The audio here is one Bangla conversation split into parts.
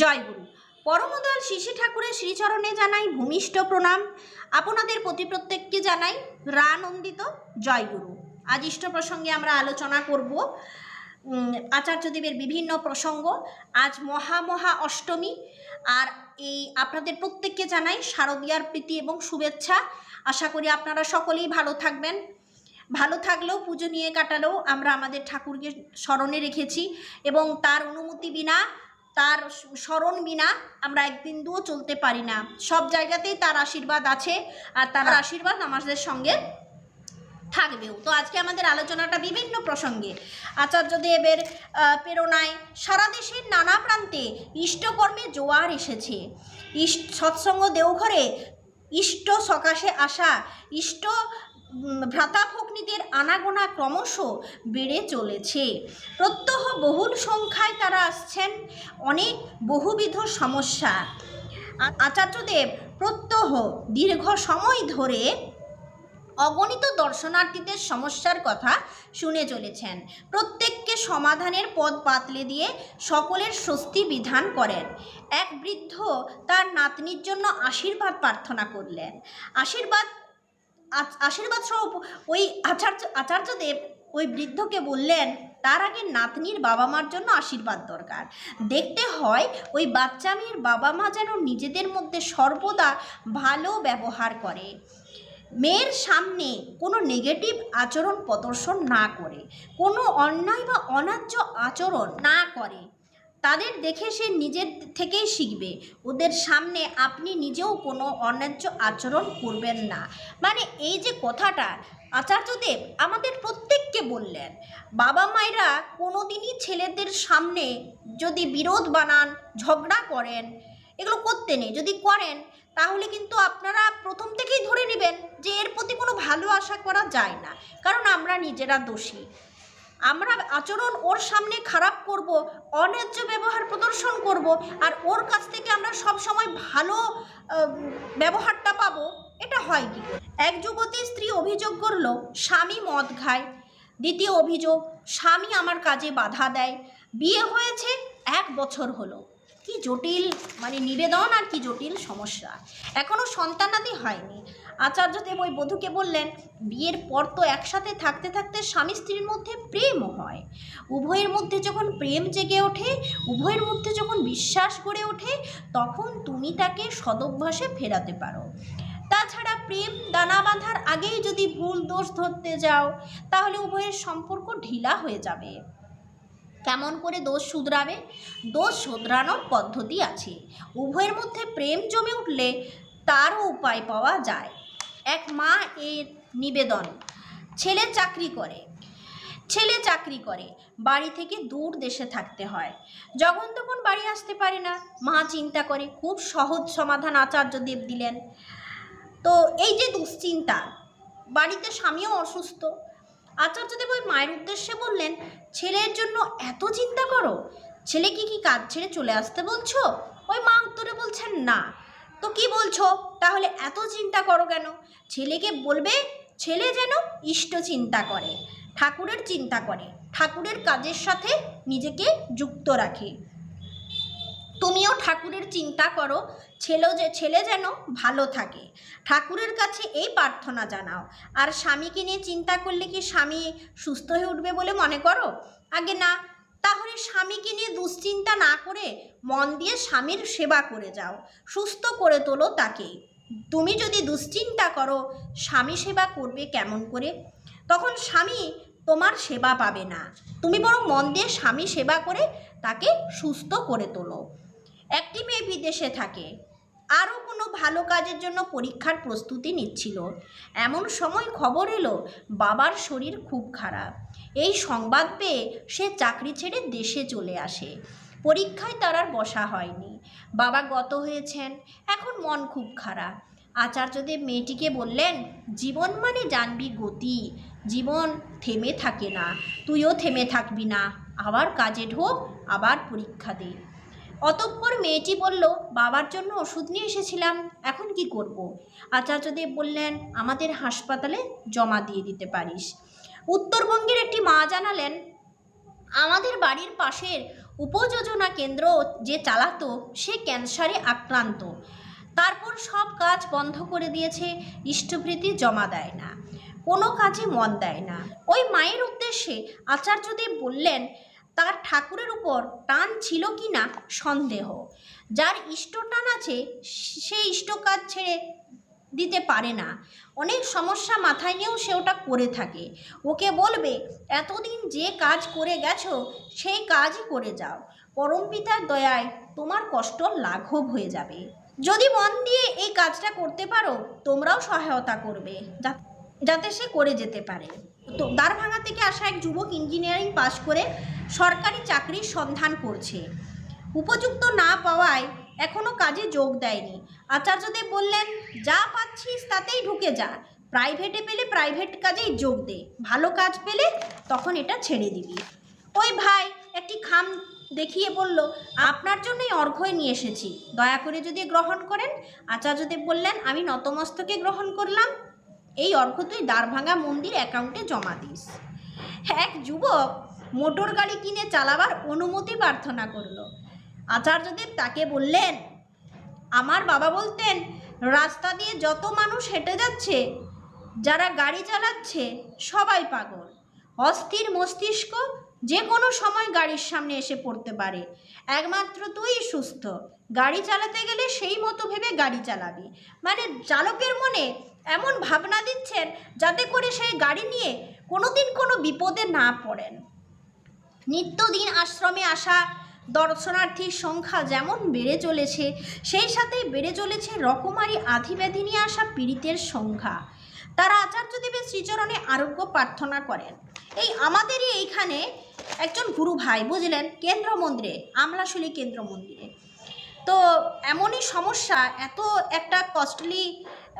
জয়গুরু পরমদয়াল শিশি ঠাকুরের শ্রীচরণে জানাই ভূমিষ্ঠ প্রণাম। আপনাদের প্রতি প্রত্যেককে জানাই রানন্দিত জয়গুরু আজ ইষ্ট প্রসঙ্গে আমরা আলোচনা করব আচার্যদেবের বিভিন্ন প্রসঙ্গ। আজ মহা মহা অষ্টমী। আর এই আপনাদের প্রত্যেককে জানাই শারদীয়ার প্রীতি এবং শুভেচ্ছা। আশা করি আপনারা সকলেই ভালো থাকবেন। ভালো থাকলেও, পুজো নিয়ে কাটালেও আমরা আমাদের ঠাকুরকে স্মরণে রেখেছি এবং তার অনুমতি বিনা তার স্মরণ বিনা আমরা এক বিন্দুও চলতে পারি না। সব জায়গাতেই তার আশীর্বাদ আছে আর তার আশীর্বাদ আমাদের সঙ্গে থাকবেও। তো আজকে আমাদের আলোচনাটা বিভিন্ন প্রসঙ্গে। আচার্যদেবের আহ, প্রেরণায় সারা দেশের নানা প্রান্তে ইষ্টকর্মে জোয়ার এসেছে। ইষ্ট সৎসঙ্গ দেওঘরে ইষ্ট সকাশে আসা ইষ্ট ভ্রাতা ভগ্নীদের আনাগোনা ক্রমশ বেড়ে চলেছে। প্রত্যহ বহুল সংখ্যায় তারা আসছেন, অনেক বহুবিধ সমস্যা। আচার্যদেব প্রত্যহ দীর্ঘ সময় ধরে অগণিত দর্শনার্থীদের সমস্যার কথা শুনে চলেছেন। প্রত্যেককে সমাধানের পথ পাতলে দিয়ে সকলের স্বস্তি বিধান করেন। এক বৃদ্ধ তার নাতনির জন্য আশীর্বাদ প্রার্থনা করলেন। আশীর্বাদ আশীর্বাদ সহ ওই আচার্য, আচার্যদেব ওই বৃদ্ধকে বললেন, তার আগে নাতনির বাবা মার জন্য আশীর্বাদ দরকার। দেখতে হয় ওই বাচ্চা মেয়ের বাবা মা যেন নিজেদের মধ্যে সর্বদা ভালো ব্যবহার করে। মেয়ের সামনে কোনো নেগেটিভ আচরণ প্রদর্শন না করে, কোনো অন্যায় বা অন্যায্য আচরণ না করে। তাদের দেখে সে নিজের থেকেই শিখবে। ওদের সামনে আপনি নিজেও কোনো অন্যায্য আচরণ করবেন না। মানে এই যে কথাটা, আচার্যদেব আমাদের প্রত্যেককে বললেন, বাবা মায়েরা কোনোদিনই ছেলেদের সামনে যদি বিরোধ বানান, ঝগড়া করেন, এগুলো করতে নেই। যদি করেন, তাহলে কিন্তু আপনারা প্রথম থেকেই ধরে নেবেন যে এর প্রতি কোনো ভালো আশা করা যায় না। কারণ আমরা নিজেরা দোষী। আমরা আচরণ ওর সামনে খারাপ করব, অন্যায্য ব্যবহার প্রদর্শন করব আর ওর কাছ থেকে আমরা সব সময় ভালো ব্যবহারটা পাবো, এটা হয় কি? এক যুবতী স্ত্রী অভিযোগ করল, স্বামী মদ খায়। দ্বিতীয় অভিযোগ, স্বামী আমার কাজে বাধা দেয়। বিয়ে হয়েছে এক বছর হলো। কি জটিল মানে নিবেদন আর কি জটিল সমস্যা। এখনও সন্তানাদি হয়নি। আচার্যদেব ওই বধূকে বললেন, বিয়ের পর তো একসাথে থাকতে থাকতে স্বামী স্ত্রীর মধ্যে প্রেম হয়। উভয়ের মধ্যে যখন প্রেম জেগে ওঠে, উভয়ের মধ্যে যখন বিশ্বাস গড়ে ওঠে, তখন তুমি তাকে সদভ্যাসে ফেরাতে পারো। তাছাড়া প্রেম দানা বাঁধার আগেই যদি ভুল দোষ ধরতে যাও, তাহলে উভয়ের সম্পর্ক ঢিলা হয়ে যাবে। কেমন করে দোষ শুধরাবে? দোষ শোধরানোর পদ্ধতি আছে। উভয়ের মধ্যে প্রেম জমে উঠলে তারও উপায় পাওয়া যায়। এক মা এর নিবেদন। ছেলে চাকরি করে। ছেলে চাকরি করে। বাড়ি থেকে দূর দেশে থাকতে হয়। যখন তখন বাড়ি আসতে পারে না। মা চিন্তা করে, খুব সহজ সমাধান আচার্য দেব দিলেন। তো এই যে দুশ্চিন্তা, বাড়িতে স্বামীও অসুস্থ। আচার্যদেব ওই মায়ের উদ্দেশ্যে বললেন, ছেলের জন্য এত চিন্তা করো। ছেলে কি কি কাজ ছেড়ে চলে আসতে বলছো? ওই মা উত্তরে বলছেন, না। তো কি বলছো? তাহলে এত চিন্তা করো কেন? ছেলেকে বলবে, ছেলে যেন ইষ্ট চিন্তা করে, ঠাকুরের চিন্তা করে, ঠাকুরের কাজের সাথে নিজেকে যুক্ত রাখে। তুমিও ঠাকুরের চিন্তা করো, ছেলে যে, ছেলে যেন ভালো থাকে। ঠাকুরের কাছে এই প্রার্থনা জানাও। আর স্বামীকে নিয়ে চিন্তা করলে কি স্বামী সুস্থ হয়ে উঠবে বলে মনে করো? আগে না তাহলে স্বামীকে নিয়ে দুশ্চিন্তা না করে মন দিয়ে স্বামীর সেবা করে যাও, সুস্থ করে তোলো তাকে। তুমি যদি দুশ্চিন্তা করো, স্বামী সেবা করবে কেমন করে? তখন স্বামী তোমার সেবা পাবে না। তুমি বরং মন দিয়ে স্বামী সেবা করে তাকে সুস্থ করে তোলো। একটি মেয়ে বিদেশে থাকে। আরও কোনো ভালো কাজের জন্য পরীক্ষার প্রস্তুতি নিচ্ছিল। এমন সময় খবর এলো, বাবার শরীর খুব খারাপ। এই সংবাদ পেয়ে সে চাকরি ছেড়ে দেশে চলে আসে। পরীক্ষায় তার আর বসা হয়নি। বাবা গত হয়েছেন, এখন মন খুব খারাপ। আচার্যদেব মেয়েটিকে বললেন, জীবন মানে জানবি গতি। জীবন থেমে থাকে না। তুইও থেমে থাকবি না। আবার কাজে ঢোক, আবার পরীক্ষা দে। অতঃপর মেয়েটি বলল, বাবার জন্য ওষুধ নিয়ে এসেছিলাম, এখন কি করব। আচার্যদেব বললেন, আমাদের হাসপাতালে জমা দিয়ে দিতে পারিস। উত্তরবঙ্গের একটি মা জানালেন, আমাদের বাড়ির পাশের উপযোজনা কেন্দ্র যে চালাতো, সে ক্যান্সারে আক্রান্ত। তারপর সব কাজ বন্ধ করে দিয়েছে, ইষ্টভৃতি জমা দেয় না, কোনো কাজে মন দেয় না। ওই মায়ের উদ্দেশ্যে আচার্যদেব বললেন তার ঠাকুরের উপর টান ছিল কি না সন্দেহ। যার ইষ্ট টান আছে, সে ইষ্ট কাজ ছেড়ে দিতে পারে না। অনেক সমস্যা মাথায় নিয়েও সে ওটা করে থাকে। ওকে বলবে, এতদিন যে কাজ করে গেছো, সেই কাজই করে যাও। পরম পিতার দয়ায় তোমার কষ্ট লাঘব হয়ে যাবে। যদি মন দিয়ে এই কাজটা করতে পারো, তোমরাও সহায়তা করবে যাতে সে করে যেতে পারে। দ্বারভাঙা থেকে আসা এক যুবক ইঞ্জিনিয়ারিং পাশ করে সরকারি চাকরির সন্ধান করছে। উপযুক্ত না পাওয়ায় এখনও কাজে যোগ দেয়নি। আচার্যদেব বললেন, যা পাচ্ছিস তাতেই ঢুকে যা। প্রাইভেটে পেলে প্রাইভেট কাজেই যোগ দে। ভালো কাজ পেলে তখন এটা ছেড়ে দিবি। ওই ভাই একটি খাম দেখিয়ে বলল, আপনার জন্যই অর্ঘ্যই নিয়ে এসেছি। দয়া করে যদি গ্রহণ করেন। আচার্যদেব বললেন, আমি নতমস্তকে গ্রহণ করলাম। এই অর্ঘ্য তুই দ্বারভাঙা মন্দির অ্যাকাউন্টে জমা দিস। এক যুবক মোটর গাড়ি কিনে চালাবার অনুমতি প্রার্থনা করল। আচার্যদেব তাকে বললেন, আমার বাবা বলতেন, রাস্তা দিয়ে যত মানুষ হেঁটে যাচ্ছে, যারা গাড়ি চালাচ্ছে, সবাই পাগল। অস্থির মস্তিষ্ক যে কোনো সময় গাড়ির সামনে এসে পড়তে পারে। একমাত্র তুই সুস্থ। গাড়ি চালাতে গেলে সেই মতো ভেবে গাড়ি চালাবি। মানে চালকের মনে এমন ভাবনা দিচ্ছেন যাতে করে সেই গাড়ি নিয়ে কোনোদিন কোনো বিপদে না পড়েন। নিত্যদিন আশ্রমে আসা দর্শনার্থীর সংখ্যা যেমন বেড়ে চলেছে, সেই সাথে বেড়ে চলেছে রকমারি আধিব্যাধি নিয়ে আসা পীড়িতের সংখ্যা। তারা আচার্যদেবের শ্রীচরণে আরোগ্য প্রার্থনা করেন। এই আমাদেরই এইখানে একজন গুরু ভাই, বুঝলেন? কেন্দ্র মন্দিরে আমলাশুলি কেন্দ্র মন্দিরে তো এমনই সমস্যা, এত একটা কস্টলি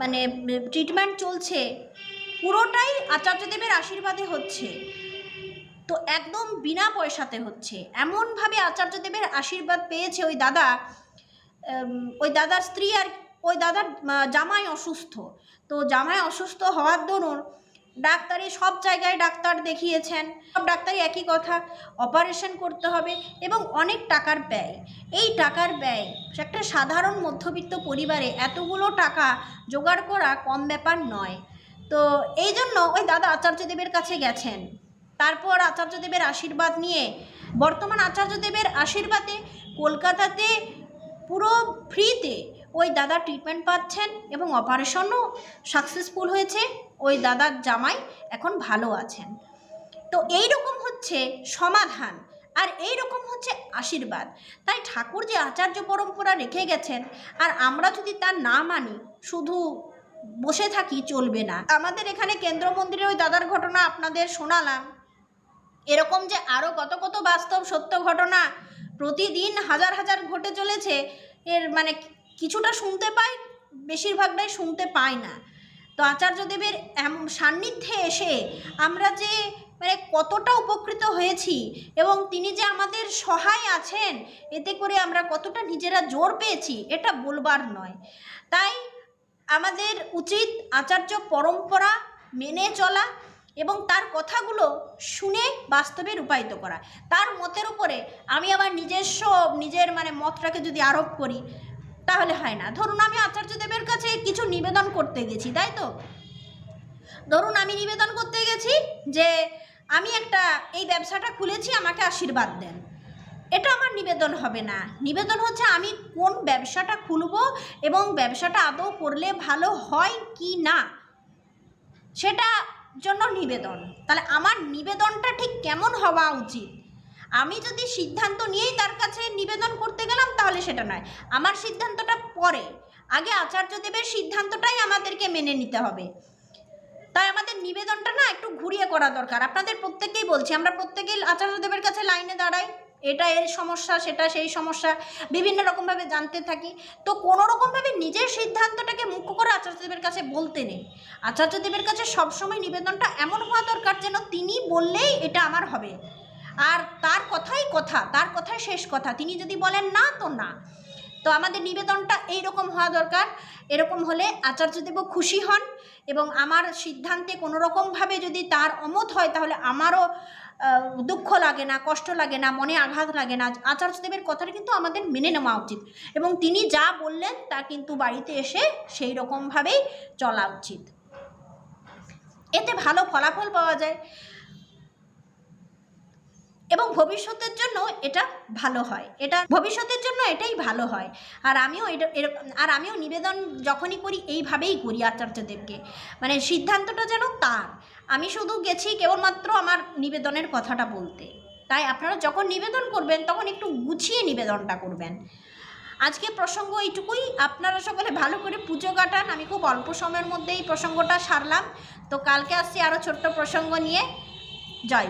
মানে ট্রিটমেন্ট চলছে, পুরোটাই আচার্যদেবের আশীর্বাদে হচ্ছে। তো একদম বিনা পয়সাতে হচ্ছে। এমনভাবে আচার্যদেবের আশীর্বাদ পেয়েছে ওই দাদা ওই দাদার স্ত্রী আর ওই দাদার জামাই অসুস্থ। তো জামাই অসুস্থ হওয়ার দরুন ডাক্তারি সব জায়গায় ডাক্তার দেখিয়েছেন। সব ডাক্তারই একই কথা অপারেশন করতে হবে এবং অনেক টাকার ব্যয়। এই টাকার ব্যয়, একটা সাধারণ মধ্যবিত্ত পরিবারে এতগুলো টাকা জোগাড় করা কম ব্যাপার নয়। তো এই জন্য ওই দাদা আচার্যদেবের কাছে গেছেন। তারপর আচার্যদেবের আশীর্বাদ নিয়ে, বর্তমান আচার্যদেবের আশীর্বাদে কলকাতাতে পুরো ফ্রিতে ওই দাদা ট্রিটমেন্ট পাচ্ছেন এবং অপারেশনও সাকসেসফুল হয়েছে, ওই দাদার জামাই এখন ভালো আছেন। তো এই রকম হচ্ছে সমাধান আর এই রকম হচ্ছে আশীর্বাদ। তাই ঠাকুর যে আচার্য পরম্পরা রেখে গেছেন আর আমরা যদি তার না মানি, শুধু বসে থাকি চলবে না। আমাদের এখানে কেন্দ্র মন্দিরের ওই দাদার ঘটনা আপনাদের শোনালাম। এরকম যে আরও কত কত বাস্তব সত্য ঘটনা প্রতিদিন হাজার হাজার ঘটে চলেছে, এর মানে কিছুটা শুনতে পাই, বেশিরভাগটাই শুনতে পাই না। তো আচার্যদেবের এমন সান্নিধ্যে এসে আমরা যে মানে কতটা উপকৃত হয়েছি এবং তিনি যে আমাদের সহায় আছেন, এতে করে আমরা কতটা নিজেরা জোর পেয়েছি, এটা বলবার নয়। তাই আমাদের উচিত আচার্য পরম্পরা মেনে চলা এবং তার কথাগুলো শুনে বাস্তবে রূপায়িত করা। তার মতের উপরে আমি আমার নিজস্ব, নিজের মানে মতটাকে যদি আরোপ করি তাহলে হয় না। ধরুন আমি আচার্যদেবের কাছে কিছু নিবেদন করতে গেছি, তাই তো? ধরুন আমি নিবেদন করতে গেছি যে আমি একটা, এই ব্যবসাটা খুলেছি, আমাকে আশীর্বাদ দেন। এটা আমার নিবেদন হবে না। নিবেদন হচ্ছে আমি কোন ব্যবসাটা খুলব এবং ব্যবসাটা আদৌ করলে ভালো হয় কি না সেটা জন্য নিবেদন। তাহলে আমার নিবেদনটা ঠিক কেমন হওয়া উচিত? আমি যদি সিদ্ধান্ত নিয়েই তার কাছে নিবেদন করতে গেলাম, তাহলে সেটা নয়। আমার সিদ্ধান্তটা পরে। আগে আচার্যদেবের সিদ্ধান্তটাই আমাদেরকে মেনে নিতে হবে। তাই আমাদের নিবেদনটা না একটু ঘুরিয়ে করা দরকার। আপনাদের প্রত্যেককেই বলছি, আমরা প্রত্যেকেই আচার্যদেবের কাছে লাইনে দাঁড়াই। এটা এর সমস্যা, সেটা সেই সমস্যা, বিভিন্ন রকমভাবে জানতে থাকি। তো কোনো রকমভাবে নিজের সিদ্ধান্তটাকে মুখ্য করে আচার্যদেবের কাছে বলতে নেই। আচার্যদেবের কাছে সবসময় নিবেদনটা এমন হওয়া দরকার যেন তিনি বললেই এটা আমার হবে। আর তার কথাই কথা, তার কথাই শেষ কথা। তিনি যদি বলেন, না, তো না। তো আমাদের নিবেদনটা এই রকম হওয়া দরকার। এরকম হলে আচার্যদেবও খুশি হন এবং আমার সিদ্ধান্তে কোনো রকমভাবে যদি তার অমত হয়, তাহলে আমারও দুঃখ লাগে না, কষ্ট লাগে না, মনে আঘাত লাগে না। আচার্যদেবের কথাটা কিন্তু আমাদের মেনে নেওয়া উচিত এবং তিনি যা বললেন, তা কিন্তু বাড়িতে এসে সেই রকমভাবেই চলা উচিত। এতে ভালো ফলাফল পাওয়া যায়। এবং ভবিষ্যতের জন্য এটা ভালো হয়। এটা ভবিষ্যতের জন্য এটাই ভালো হয়। আর আমিও এটা আর আমিও নিবেদন যখনই করি, এইভাবেই করি আচার্যদেবকে মানে সিদ্ধান্তটা যেন তার। আমি শুধু গেছি কেবলমাত্র আমার নিবেদনের কথাটা বলতে। তাই আপনারা যখন নিবেদন করবেন, তখন একটু গুছিয়ে নিবেদনটা করবেন। আজকে প্রসঙ্গ এইটুকুই। আপনারা সকলে ভালো করে পুজো কাটান। আমি খুব অল্প সময়ের মধ্যেই প্রসঙ্গটা সারলাম। তো কালকে আসছি আরও ছোট্ট প্রসঙ্গ নিয়ে। জয়